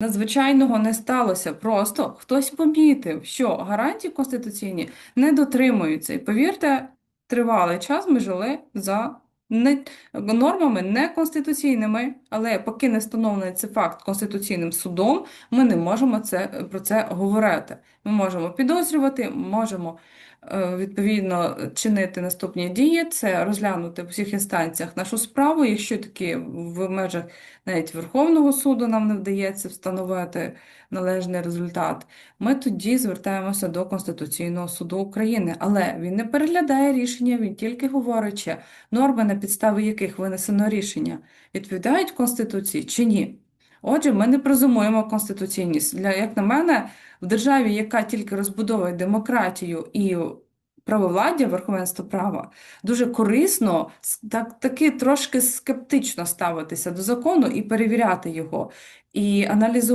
Надзвичайного не сталося. Просто хтось помітив, що гарантії конституційні не дотримуються. І повірте, тривалий час ми жили за нормами неконституційними, але поки не встановлений цей факт Конституційним судом, ми не можемо це, про це говорити. Ми можемо підозрювати, можемо е, відповідно чинити наступні дії, це розглянути в усіх інстанціях нашу справу, якщо таки в межах навіть Верховного суду нам не вдається встановити належний результат, ми тоді звертаємося до Конституційного суду України. Але він не переглядає рішення, він тільки говорить, чи норми, на підставі яких винесено рішення, відповідають Конституції чи ні. Отже, ми не презумуємо конституційність. Для, як на мене, в державі, яка тільки розбудовує демократію і правовладдя, верховенство права, дуже корисно так, таки трошки скептично ставитися до закону і перевіряти його, і аналізувати.